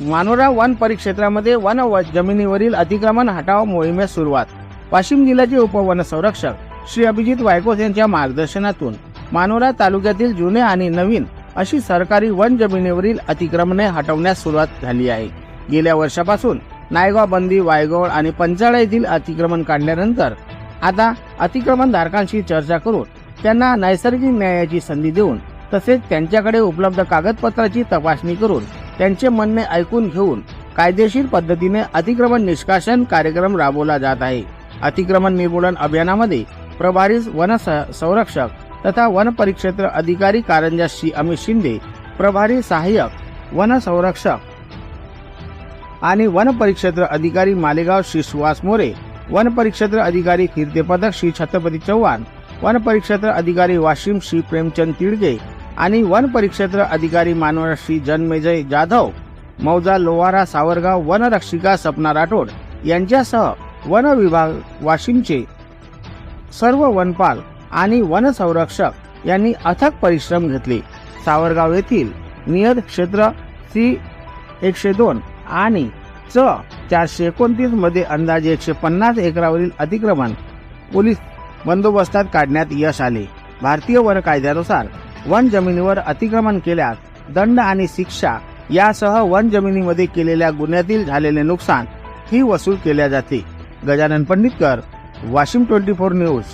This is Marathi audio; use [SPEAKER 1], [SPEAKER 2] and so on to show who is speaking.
[SPEAKER 1] मानोरा वन परिक्षेत्रामध्ये वन व जमिनीवरील अतिक्रमण हटाव मोहिमेस सुरुवात. वाशिम जिल्ह्याचे उपवन संरक्षक श्री अभिजित वायकोस यांच्या मार्गदर्शनातून मानोरा तालुक्यातील जुने आणि नवीन अशी सरकारी वन जमिनीवरील अतिक्रमणे हटवण्यास सुरुवात झाली आहे. गेल्या वर्षापासून नायगाव बंदी वायगोळ आणि पंचाळा येथील अतिक्रमण काढल्यानंतर आता अतिक्रमण धारकांशी चर्चा करून त्यांना नैसर्गिक न्यायाची संधी देऊन तसेच त्यांच्याकडे उपलब्ध कागदपत्राची तपासणी करून त्यांचे म्हणणे ऐकून घेऊन कायदेशीर पद्धतीने अतिक्रमण निष्कासन कार्यक्रम राबवला जात आहे. अतिक्रमण निर्मूलन अभियानामध्ये प्रभारी वन स- संरक्षक तथा वन परिक्षेत्र अधिकारी कारंजा श्री अमित शिंदे प्रभारी सहाय्यक वन संरक्षक आणि वन परिक्षेत्र अधिकारी मालेगाव श्री सुहास मोरे वन परिक्षेत्र अधिकारी कीर्ती श्री छत्रपती चव्हाण वन परिक्षेत्र अधिकारी वाशिम श्री प्रेमचंद तिडके आणि वन परिक्षेत्र अधिकारी मानवर श्री जन्मेजय जाधव मौजा लोवारा सावरगाव वनरक्षिका सपना राठोड यांच्यासह वन विभाग वाशिमचे सर्व वनपाल आणि वन संरक्षक यांनी अथक परिश्रम घेतले. सावरगाव येथील नियत क्षेत्र सी एकशे दोन आणि च चारशे एकोणतीसमध्ये अंदाजे एकशे पन्नास एकरावरील अतिक्रमण पोलीस बंदोबस्तात काढण्यात यश आले. भारतीय वन कायद्यानुसार वन जमिनीवर अतिक्रमण केल्यास दंड आणि शिक्षा यासह वन जमिनीमध्ये केलेल्या गुन्ह्यातील झालेले नुकसान ही वसूल केल्या जाते. Gajanan Panditkar Washim twenty four news.